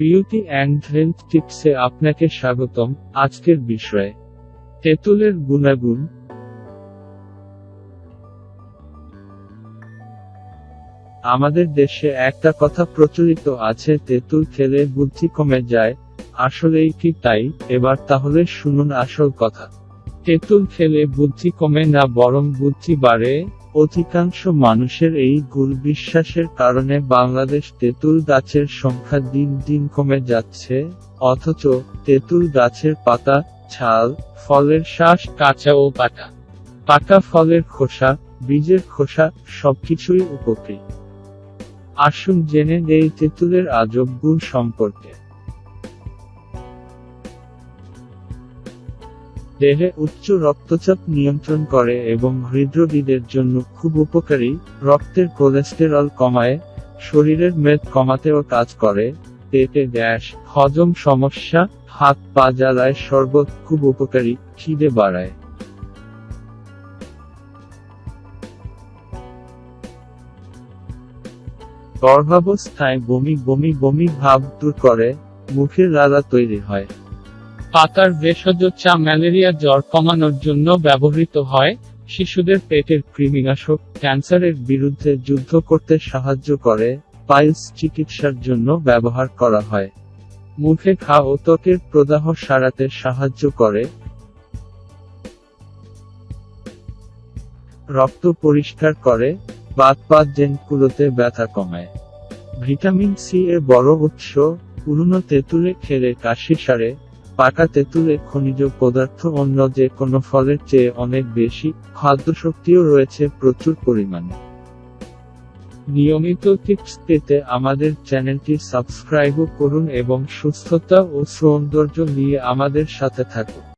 Beauty and health টিপসে আপনাকে স্বাগতম আজকের বিষয়ে। তেঁতুলের গুণাগুণ। আমাদের দেশে একটা কথা প্রচলিত আছে, তেঁতুল খেলে বুদ্ধি কমে যায়। আসলেই কি তাই? এবার তাহলে শুনুন আসল কথা। তেঁতুল খেলে বুদ্ধি কমে না বরং বুদ্ধি বাড়ে? অধিকাংশ মানুষের এই ভুল বিশ্বাসের কারণে বাংলাদেশ তেঁতুল গাছের সংখ্যা দিন দিন কমে যাচ্ছে, অথচ তেঁতুল গাছের পাতা, ছাল, ফলের শ্বাস কাঁচা ও পাকা। পাকা ফলের খোসা, বীজের খোসা, সবকিছুই উপকৃত। আসুন জেনে নেই তেঁতুলের আজব গুণ সম্পর্কে। দেহে উচ্চ রক্তচাপ নিয়ন্ত্রণ করে এবং হৃদরোগীদের জন্য খুব উপকারী। রক্তের কোলেস্টেরল কমায়, শরীরের মেদ কমাতেও কাজ করে, পেটে গ্যাস, হজম সমস্যা, হাত পা জ্বালায় শরবত খুব উপকারী, খিদে বাড়ায়। গর্ভাবস্থায় বমি বমি বমি ভাব দূর করে, মুখের লালা তৈরি হয়। পাতার ভেষজ চা ম্যালেরিয়া জ্বর কমানোর জন্য ব্যবহৃত হয় শিশুদের পেটের কৃমিনাশক। ক্যান্সারের বিরুদ্ধে যুদ্ধ করতে সাহায্য করে পাইলস চিকিৎসার জন্য ব্যবহার করা হয়। মুখে ঘা ও ত্বকের প্রদাহ সারাতে সাহায্য করে। রক্ত পরিষ্কার করে। বাত পাত জেনগুলোতে ব্যথা কমায়। ভিটামিন সি এর বড় উৎস। পুরনো তেঁতুলে খেলে কাশি সারে। পাকা তেঁতুলে খনিজ পদার্থ অন্য যে কোনো ফলের চেয়ে অনেক বেশি, খাদ্যশক্তিও রয়েছে প্রচুর পরিমাণে। নিয়মিত টিপস পেতে আমাদের চ্যানেলটি সাবস্ক্রাইবও করুন এবং সুস্থতা ও সৌন্দর্য নিয়ে আমাদের সাথে থাকুন।